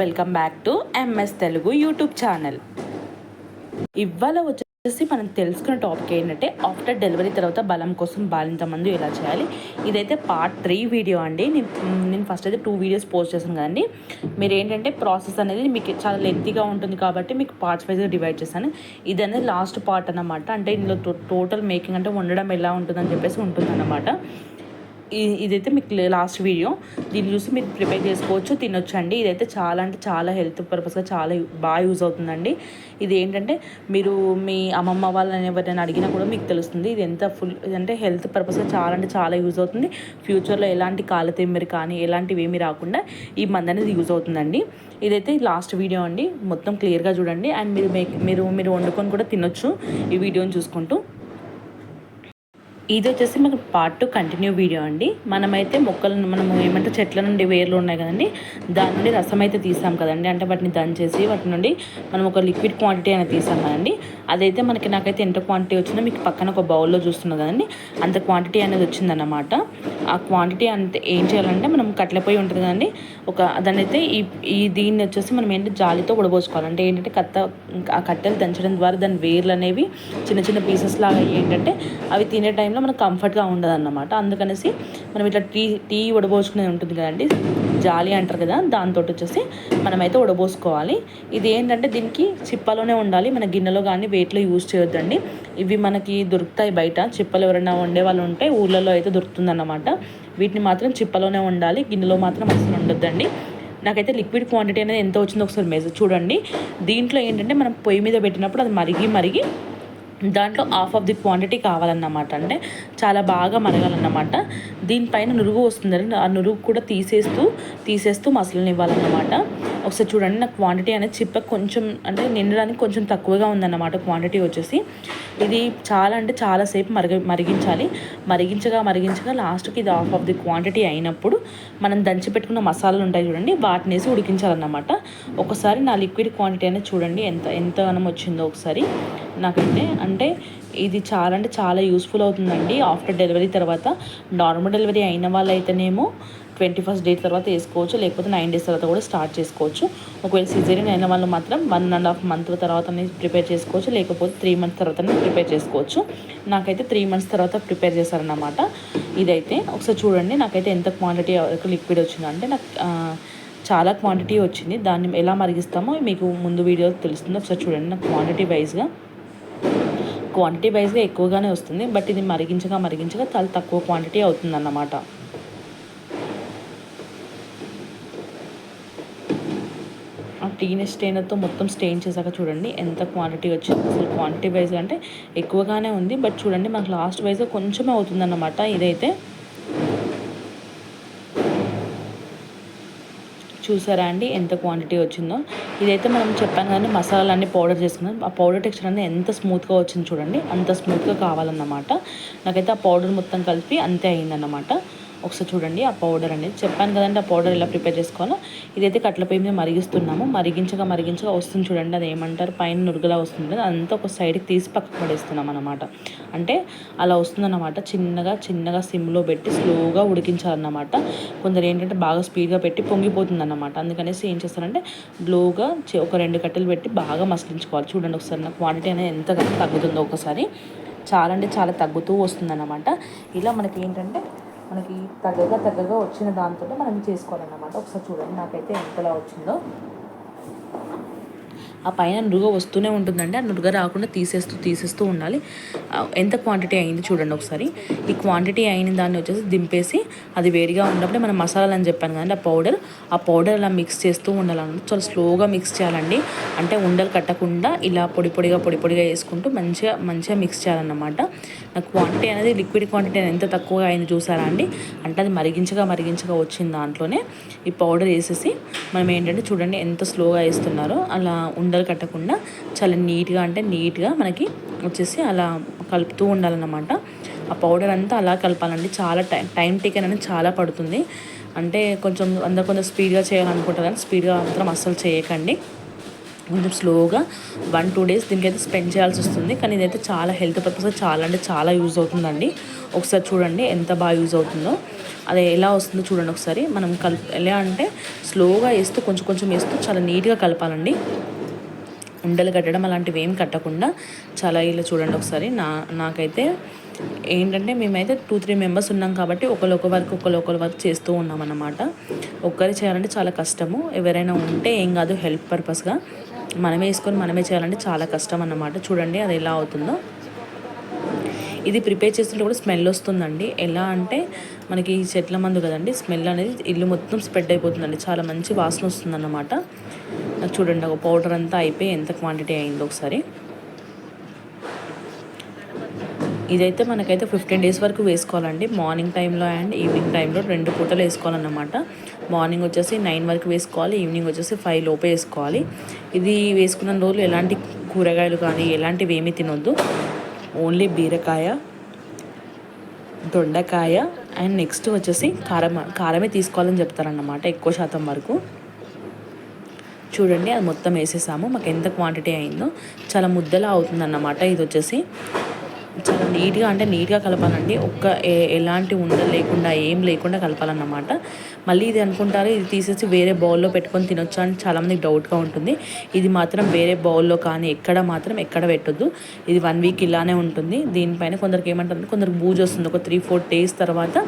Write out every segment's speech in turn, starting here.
Welcome back to MS Telugu YouTube channel. ఇవాళ వచ్చేసి మనం తెలుసుకున్న టాపిక్ ఏంటంటే ఆఫ్టర్ డెలివరీ తర్వాత బలం కోసం బాలింత మందు ఎలా చేయాలి? ఇదైతే పార్ట్ త్రీ వీడియో అండి. నేను నేను ఫస్ట్ అయితే టూ వీడియోస్ పోస్ట్ చేశాను కదండి. మీరు ఏంటంటే ప్రాసెస్ అనేది మీకు చాలా లెంతీగా ఉంటుంది కాబట్టి మీకు పార్ట్స్ వైజ్గా డివైడ్ చేశాను. ఇది అనేది లాస్ట్ పార్ట్ అన్నమాట. అంటే ఇందులో టోటల్ మేకింగ్ అంటే వండడం ఎలా ఉంటుందని చెప్పేసి ఉంటుందన్నమాట. ఇదైతే మీకు లాస్ట్ వీడియో. దీన్ని చూసి మీరు ప్రిపేర్ చేసుకోవచ్చు తినొచ్చండి. ఇదైతే చాలా అంటే చాలా హెల్త్ పర్పస్గా చాలా బాగా యూజ్ అవుతుందండి. ఇది ఏంటంటే మీరు మీ అమ్మమ్మ వాళ్ళని ఎవరైనా అడిగినా కూడా మీకు తెలుస్తుంది. ఇది ఎంత ఫుల్ అంటే హెల్త్ పర్పస్గా చాలా అంటే చాలా యూజ్ అవుతుంది. ఫ్యూచర్లో ఎలాంటి కాలతిమ్మిరి కానీ ఎలాంటివి ఏమీ రాకుండా ఈ మందు అనేది యూజ్ అవుతుందండి. ఇదైతే లాస్ట్ వీడియో అండి. మొత్తం క్లియర్గా చూడండి. అండ్ మీరు మీరు మీరు వండుకొని కూడా తినొచ్చు ఈ వీడియోని చూసుకుంటూ. ఇది వచ్చేసి మనకు పార్ట్ టు కంటిన్యూ వీడియో అండి. మనమైతే మొక్కలను మనము ఏమంటే చెట్ల నుండి వేర్లు ఉన్నాయి కదండి. దాని నుండి రసం అయితే తీసాం కదండి. అంటే వాటిని దంచేసి వాటి నుండి మనం ఒక లిక్విడ్ క్వాంటిటీ అనేది తీసాం కదండి. అదైతే మనకి నాకైతే ఎంత క్వాంటిటీ వచ్చిందో మీకు పక్కన ఒక బౌల్లో చూస్తున్నా కదండి. అంత క్వాంటిటీ అనేది వచ్చిందన్నమాట. ఆ క్వాంటిటీ అంత ఏం చేయాలంటే మనం కట్టెలపోయి ఉంటుంది కదండి. ఒక దాన్ని అయితే ఈ ఈ దీన్ని వచ్చేసి మనం ఏంటంటే జాలితో ఉడబోసుకోవాలి. అంటే ఏంటంటే కత్త ఆ కట్టెలు దంచడం ద్వారా దాని వేర్లు అనేవి చిన్న చిన్న పీసెస్ లాగా ఏంటంటే అవి తినే టైం టైంలో మనకు కంఫర్ట్గా ఉండదు అన్నమాట అందుకనేసి మనం ఇట్లా టీ టీ ఉడబోసుకునేది ఉంటుంది కదండి జాలి అంటారు కదా దాంతో వచ్చేసి మనమైతే ఉడబోసుకోవాలి ఇది ఏంటంటే దీనికి చిప్పలోనే ఉండాలి మన గిన్నెలో కానీ వేట్లో యూజ్ చేయొద్దండి. ఇవి మనకి దొరుకుతాయి బయట చిప్పలు ఎవరైనా వండే వాళ్ళు ఉంటే ఊళ్ళలో అయితే దొరుకుతుందన్నమాట. వీటిని మాత్రం చిప్పలోనే ఉండాలి గిన్నెలో మాత్రం అసలు ఉండొద్దండి. నాకైతే లిక్విడ్ క్వాంటిటీ అనేది ఎంత వచ్చిందో ఒకసారి మెజర్ చూడండి. దీంట్లో ఏంటంటే మనం పొయ్యి మీద పెట్టినప్పుడు అది మరిగి మరిగి దాంట్లో హాఫ్ ఆఫ్ ది క్వాంటిటీ కావాలన్నమాట. అంటే చాలా బాగా మరగాలన్నమాట. దీనిపైన నురుగు వస్తుందని ఆ నురుగు కూడా తీసేస్తూ తీసేస్తూ మసలని ఇవ్వాలన్నమాట ఒకసారి చూడండి నా క్వాంటిటీ అనేది చిప్ప కొంచెం అంటే నిండడానికి కొంచెం తక్కువగా ఉందన్నమాట క్వాంటిటీ వచ్చేసి. ఇది చాలా అంటే చాలాసేపు మరిగ మరిగించాలి. మరిగించగా మరిగించగా లాస్ట్కి ఇది హాఫ్ ఆఫ్ ది క్వాంటిటీ అయినప్పుడు మనం దంచి పెట్టుకున్న మసాలాలు ఉంటాయి చూడండి వాటిని వేసి ఉడికించాలన్నమాట. ఒకసారి నా లిక్విడ్ క్వాంటిటీ అనేది చూడండి ఎంత ఎంత అనం వచ్చిందో ఒకసారి. నాకైతే అంటే ఇది చాలా అంటే చాలా యూస్ఫుల్ అవుతుందండి. ఆఫ్టర్ డెలివరీ తర్వాత నార్మల్ డెలివరీ అయిన వాళ్ళైతేనేమో ట్వంటీ ఫస్ట్ డేట్ తర్వాత వేసుకోవచ్చు లేకపోతే నైన్ డేస్ తర్వాత కూడా స్టార్ట్ చేసుకోవచ్చు. ఒకవేళ సిజేరియన్ అయిన వాళ్ళు మాత్రం వన్ అండ్ హాఫ్ మంత్ తర్వాత ప్రిపేర్ చేసుకోవచ్చు లేకపోతే త్రీ మంత్స్ తర్వాత ప్రిపేర్ చేసుకోవచ్చు. నాకైతే త్రీ మంత్స్ తర్వాత ప్రిపేర్ చేశారన్నమాట. ఇదైతే ఒకసారి చూడండి నాకైతే ఎంత క్వాంటిటీ లిక్విడ్ వచ్చిందంటే నాకు చాలా క్వాంటిటీ వచ్చింది. దాన్ని ఎలా మరిగిస్తామో మీకు ముందు వీడియో తెలుస్తుంది. ఒకసారి చూడండి నాకు క్వాంటిటీ వైజ్గా క్వాంటిటీ వైజ్గా ఎక్కువగానే వస్తుంది. బట్ ఇది మరిగించగా మరిగించగా చాలా తక్కువ క్వాంటిటీ అవుతుందన్నమాట అన్నమాట ఆ టీని స్టెయినర్తో మొత్తం స్టెయిన్ చేశాక చూడండి ఎంత క్వాంటిటీ వచ్చింది. అసలు క్వాంటిటీ వైజ్ అంటే ఎక్కువగానే ఉంది. బట్ చూడండి మనకు లాస్ట్ వైజ్ కొంచెం అవుతుందన్నమాట ఇదైతే. చూసారా అండి ఎంత క్వాంటిటీ వచ్చిందో? ఇదైతే మనం చెప్పాం కానీ మసాలాలన్నీ పౌడర్ చేసుకున్నాం. ఆ పౌడర్ టెక్స్చర్ అనేది ఎంత స్మూత్గా వచ్చింది చూడండి. అంత స్మూత్గా కావాలన్నమాట. నాకైతే ఆ పౌడర్ మొత్తం కలిపి అంతే అయిందన్నమాట. ఒకసారి చూడండి ఆ పౌడర్ అనేది చెప్పాను కదండి ఆ పౌడర్ ఎలా ప్రిపేర్ చేసుకోవాలో. ఇదైతే కట్ల పొయ్యి మీద మరిగిస్తున్నాము. మరిగించగా మరిగించగా వస్తుంది చూడండి అది ఏమంటారు? పైన నురుగులా వస్తుంది. అదంతా ఒక సైడ్కి తీసి పక్కకు పడేస్తున్నాం అనమాట అంటే అలా వస్తుందన్నమాట. చిన్నగా చిన్నగా సిమ్లో పెట్టి స్లోగా ఉడికించాలన్నమాట. కొందరు ఏంటంటే బాగా స్పీడ్గా పెట్టి పొంగిపోతుందన్నమాట. అందుకనేసి ఏం చేస్తారంటే గ్లోగా ఒక రెండు కట్టెలు పెట్టి బాగా మసలించుకోవాలి. చూడండి ఒకసారి నా క్వాంటిటీ అనేది ఎంత తగ్గుతుందో ఒకసారి. చాలా అంటే చాలా తగ్గుతూ వస్తుందన్నమాట. ఇలా మనకి ఏంటంటే మనకి తగ్గగా తగ్గగా వచ్చిన దాంతో మనం చేసుకోవాలన్నమాట. ఒకసారి చూడండి నాకైతే ఎంతలా వచ్చిందో. ఆ పైన నురుగ వస్తూనే ఉంటుందండి. ఆ నురుగ రాకుండా తీసేస్తూ తీసేస్తూ ఉండాలి. ఎంత క్వాంటిటీ అయింది చూడండి ఒకసారి. ఈ క్వాంటిటీ అయిన దాన్ని వచ్చేసి దింపేసి అది వేడిగా ఉన్నప్పుడే మనం మసాలాలు అని చెప్పాను కదండి ఆ పౌడర్ ఆ పౌడర్ అలా మిక్స్ చేస్తూ ఉండాలన్నమాట. చాలా స్లోగా మిక్స్ చేయాలండి. అంటే ఉండలు కట్టకుండా ఇలా పొడి పొడిగా పొడి పొడిగా వేసుకుంటూ మంచిగా మంచిగా మిక్స్ చేయాలన్నమాట. నాకు క్వాంటిటీ అనేది లిక్విడ్ క్వాంటిటీ ఎంత తక్కువగా అయింది చూసారా అండి? అంటే అది మరిగించగా మరిగించగా వచ్చిన దాంట్లోనే ఈ పౌడర్ వేసేసి మనం ఏంటంటే చూడండి ఎంత స్లోగా వేస్తున్నారో అలా ఉండ ఉండలు కట్టకుండా చాలా నీట్గా అంటే నీట్గా మనకి వచ్చేసి అలా కలుపుతూ ఉండాలన్నమాట. ఆ పౌడర్ అంతా అలా కలపాలండి. చాలా టైం టైం టేకన్ అనేది చాలా పడుతుంది. అంటే కొంచెం అందరు కొంచెం స్పీడ్గా చేయాలనుకుంటారు కానీ స్పీడ్గా మాత్రం అస్సలు చేయకండి. కొంచెం స్లోగా వన్ టూ డేస్ దీనికైతే స్పెండ్ చేయాల్సి వస్తుంది. కానీ ఇదైతే చాలా హెల్త్ పర్పస్ చాలా అంటే చాలా యూజ్ అవుతుందండి. ఒకసారి చూడండి ఎంత బాగా యూజ్ అవుతుందో. అది ఎలా వస్తుందో చూడండి ఒకసారి. మనం కల్ ఎలా అంటే స్లోగా వేస్తూ కొంచెం కొంచెం వేస్తూ చాలా నీట్గా కలపాలండి. ఉండలు కట్టడం అలాంటివి ఏం కట్టకుండా చాలా ఇలా చూడండి ఒకసారి. నా నాకైతే ఏంటంటే మేమైతే టూ త్రీ మెంబర్స్ ఉన్నాం కాబట్టి ఒకరు ఒక వర్క్ ఒకరు ఒకరు వర్క్ చేస్తూ ఉన్నాం అన్నమాట ఒక్కరి చేయాలంటే చాలా కష్టము. ఎవరైనా ఉంటే ఏం కాదు హెల్ప్ పర్పస్గా మనమే వేసుకొని మనమే చేయాలంటే చాలా కష్టం అన్నమాట. చూడండి అది ఎలా అవుతుందో. ఇది ప్రిపేర్ చేస్తుంటే కూడా స్మెల్ వస్తుందండి. ఎలా అంటే మనకి ఈ చెట్ల మందు కదండి స్మెల్ అనేది ఇల్లు మొత్తం స్ప్రెడ్ అయిపోతుందండి. చాలా మంచి వాసన వస్తుందన్నమాట. చూడండి ఒక పౌడర్ అంతా అయిపోయి ఎంత క్వాంటిటీ అయిందో ఒకసారి. ఇదైతే మనకైతే ఫిఫ్టీన్ డేస్ వరకు వేసుకోవాలండి. మార్నింగ్ టైంలో అండ్ ఈవినింగ్ టైంలో రెండు పూటలు వేసుకోవాలన్నమాట. మార్నింగ్ వచ్చేసి నైన్ వరకు వేసుకోవాలి ఈవినింగ్ వచ్చేసి ఫైవ్ లోపే వేసుకోవాలి. ఇది వేసుకున్న రోజులు ఎలాంటి కూరగాయలు కానీ ఎలాంటివి ఏమీ తినొద్దు. ఓన్లీ బీరకాయ దొండకాయ అండ్ నెక్స్ట్ వచ్చేసి కారం కారమే తీసుకోవాలని చెప్తారన్నమాట ఎక్కువ శాతం వరకు. చూడండి అది మొత్తం వేసేసాము. మాకు ఎంత క్వాంటిటీ అయిందో చాలా ముద్దలా అవుతుందన్నమాట. ఇది వచ్చేసి చాలా నీట్గా అంటే నీట్గా కలపాలండి. ఒక్క ఎలాంటి ఉండలు లేకుండా ఏం లేకుండా కలపాలన్నమాట. మళ్ళీ ఇది అనుకుంటారు ఇది తీసేసి వేరే బౌల్లో పెట్టుకొని తినొచ్చా అని చాలామందికి డౌట్గా ఉంటుంది. ఇది మాత్రం వేరే బౌల్లో కానీ ఎక్కడ మాత్రం ఎక్కడ పెట్టొద్దు. ఇది వన్ వీక్ ఇలానే ఉంటుంది. దీనిపైన కొందరికి ఏమంటారు కొందరికి బూజు వస్తుంది. ఒక త్రీ ఫోర్ డేస్ తర్వాత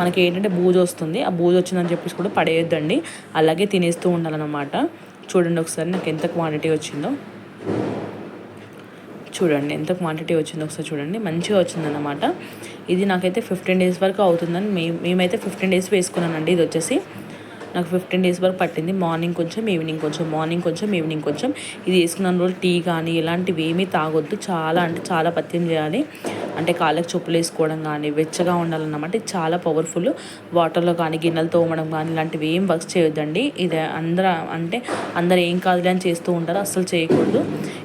మనకి ఏంటంటే బూజు వస్తుంది. ఆ బూజు వచ్చిందని చెప్పేసి కూడా పడేయొద్దండి. అలాగే తినేస్తూ ఉండాలన్నమాట. చూడండి ఒకసారి నాకు ఎంత క్వాంటిటీ వచ్చిందో. చూడండి ఎంత క్వాంటిటీ వచ్చిందో ఒకసారి చూడండి. మంచిగా వచ్చిందన్నమాట. ఇది నాకైతే ఫిఫ్టీన్ డేస్ వరకు అవుతుందని మేము మేమైతే ఫిఫ్టీన్ డేస్ వేసుకున్నానండి ఇది వచ్చేసి. నాకు ఫిఫ్టీన్ డేస్ వరకు పట్టింది. మార్నింగ్ కొంచెం ఈవినింగ్ కొంచెం మార్నింగ్ కొంచెం ఈవినింగ్ కొంచెం. ఇది వేసుకున్న రోజు టీ కానీ ఇలాంటివి ఏమీ తాగొద్దు. చాలా అంటే చాలా పత్యం చేయాలి. అంటే కాళ్ళకి చెప్పులు వేసుకోవడం కానీ వెచ్చగా ఉండాలన్నమాట. చాలా పవర్ఫుల్ వాటర్లో కానీ గిన్నెలు తోమడం కానీ ఇలాంటివి ఏం వర్క్ చేయొద్దండి. ఇది అందరూ అంటే అందరు ఏం కాదులే అని చేస్తూ ఉంటారు. అస్సలు చేయకూడదు.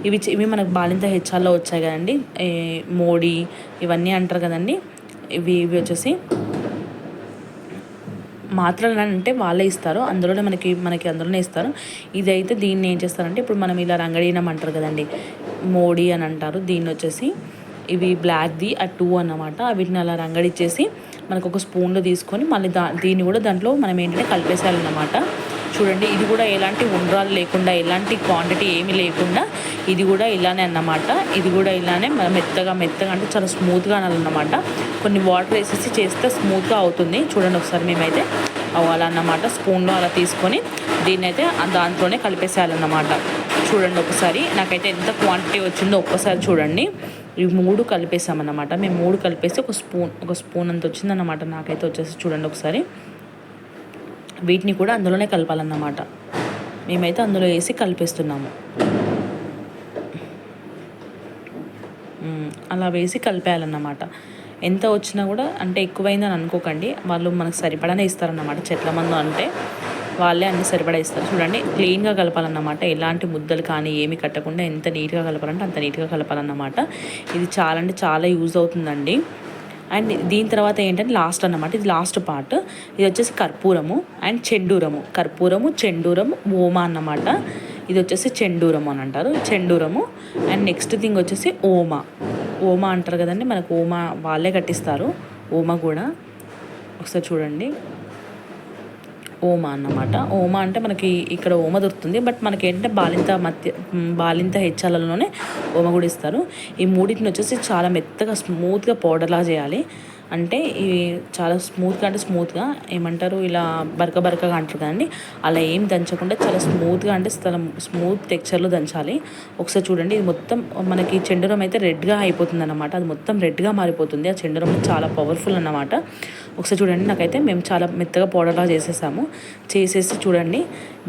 ఇవి ఇవి మనకు బాలింత హెచ్ఆర్లో వచ్చాయి కదండి. మోడీ ఇవన్నీ అంటారు కదండి. ఇవి ఇవి వచ్చేసి మాత్రలు అంటే వాళ్ళే ఇస్తారు. అందులోనే మనకి మనకి అందులోనే ఇస్తారు. ఇదైతే దీన్ని ఏం చేస్తారంటే ఇప్పుడు మనం ఇలా రంగడీనం అంటారు కదండి. మోడీ అని అంటారు. దీన్ని వచ్చేసి ఇవి బ్లాక్ది ఆ టూ అన్నమాట. వీటిని అలా రంగడిచ్చేసి మనకు ఒక స్పూన్లో తీసుకొని మళ్ళీ దా దీన్ని కూడా దాంట్లో మనం ఏంటంటే కలిపేసేయాలన్నమాట. చూడండి ఇది కూడా ఎలాంటి ఉండ్రాలు లేకుండా ఎలాంటి క్వాంటిటీ ఏమి లేకుండా ఇది కూడా ఇలానే అన్నమాట. ఇది కూడా ఇలానే మెత్తగా మెత్తగా అంటే చాలా స్మూత్గా అనాలన్నమాట. కొన్ని వాటర్ వేసేసి చేస్తే స్మూత్గా అవుతుంది. చూడండి ఒకసారి మేమైతే అవ్వాలన్నమాట. అన్నమాట స్పూన్లో అలా తీసుకొని దీన్ని అయితే దాంట్లోనే కలిపేసేయాలన్నమాట. చూడండి ఒకసారి నాకైతే ఎంత క్వాంటిటీ వచ్చిందో ఒక్కసారి చూడండి. ఇవి మూడు కలిపేసామన్నమాట మేము మూడు కలిపేసి ఒక స్పూన్ ఒక స్పూన్ అంత వచ్చిందన్నమాట. నాకైతే వచ్చేసి చూడండి ఒకసారి. వీటిని కూడా అందులోనే కలపాలన్నమాట. మేమైతే అందులో వేసి కలిపేస్తున్నాము. అలా వేసి కలిపేయాలన్నమాట. ఎంత వచ్చినా కూడా అంటే ఎక్కువైందని అనుకోకండి. వాళ్ళు మనకు సరిపడానే ఇస్తారన్నమాట. చెట్ల మందు అంటే. వాళ్ళే అన్ని సరిపడా ఇస్తారు చూడండి క్లీన్గా కలపాలన్నమాట. ఎలాంటి ముద్దలు కానీ ఏమి కట్టకుండా ఎంత నీట్గా కలపాలంటే అంత నీట్గా కలపాలన్నమాట. ఇది చాలా అంటే చాలా యూజ్ అవుతుందండి. అండ్ దీని తర్వాత ఏంటంటే లాస్ట్ అన్నమాట. ఇది లాస్ట్ పార్ట్. ఇది వచ్చేసి కర్పూరము అండ్ చెండూరము. కర్పూరము చెండూరము ఓమా అన్నమాట. ఇది వచ్చేసి చెండూరము అని అంటారు. చెండూరము అండ్ నెక్స్ట్ థింగ్ వచ్చేసి ఓమా. ఓమా అంటారు కదండి మనకు ఓమా వాళ్ళే కట్టిస్తారు. ఓమా కూడా. ఒకసారి చూడండి. ఓమా అన్నమాట. ఓమా అంటే మనకి ఇక్కడ ఓమ దొరుకుతుంది. బట్ మనకి ఏంటంటే బాలింత మధ్య బాలింత హెచ్చాలలోనే ఓమ కూడా ఇస్తారు ఈ మూడింటిని వచ్చేసి చాలా మెత్తగా స్మూత్గా పౌడర్లా చేయాలి. అంటే ఇవి చాలా స్మూత్గా అంటే స్మూత్గా ఏమంటారు ఇలా బరక బరకగా అంటారు కదండి. అలా ఏం దంచకుండా చాలా స్మూత్గా అంటే స్మూత్ టెక్చర్లో దంచాలి. ఒకసారి చూడండి ఇది మొత్తం మనకి చెండురం అయితే రెడ్గా అయిపోతుంది అనమాట అది మొత్తం రెడ్గా మారిపోతుంది. ఆ చెండురం చాలా పవర్ఫుల్ అన్నమాట. ఒకసారి చూడండి నాకైతే మేము చాలా మెత్తగా పౌడర్లా చేసేసాము. చేసేసి చూడండి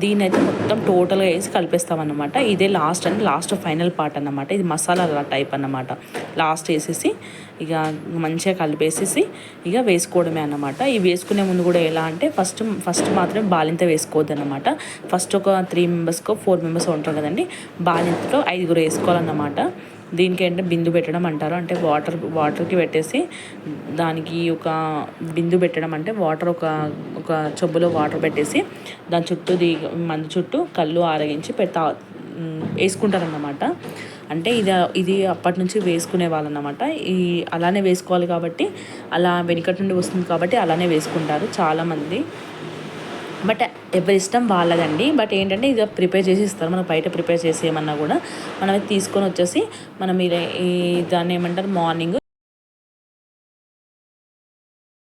దీని అయితే మొత్తం టోటల్గా వేసి కలిపేస్తామన్నమాట. ఇదే last and last final part అన్నమాట. ఇది మసాలా టైప్ అన్నమాట. లాస్ట్ వేసేసి ఇక మంచిగా కలిపేసేసి ఇక వేసుకోవడమే అన్నమాట. ఇవి వేసుకునే ముందు కూడా ఎలా అంటే ఫస్ట్ ఫస్ట్ మాత్రం బాలింత వేసుకోవద్దు అనమాట ఫస్ట్ ఒక త్రీ మెంబర్స్కో ఫోర్ మెంబర్స్ ఉంటారు కదండి. బాలింతలో ఐదుగురు వేసుకోవాలన్నమాట. దీనికి ఏంటంటే బిందు పెట్టడం అంటారు. అంటే వాటర్ వాటర్కి పెట్టేసి దానికి ఒక బిందు పెట్టడం అంటే వాటర్ ఒక ఒక చెంబులో వాటర్ పెట్టేసి దాని చుట్టూ దీ మందు చుట్టూ కళ్ళు ఆరగించి పెడతా వేసుకుంటారన్నమాట. అంటే ఇది ఇది అప్పటి నుంచి వేసుకునే వాళ్ళు ఈ అలానే వేసుకోవాలి కాబట్టి అలా వెనుకటి నుండి వస్తుంది కాబట్టి అలానే వేసుకుంటారు చాలామంది. బట్ ఎవరి ఇష్టం వాళ్ళదండి. బట్ ఏంటంటే ఇది ప్రిపేర్ చేసి ఇస్తారు. మనం బయట ప్రిపేర్ చేసి ఏమన్నా కూడా మనం తీసుకొని వచ్చేసి మనం ఈ దాన్ని ఏమంటారు? మార్నింగ్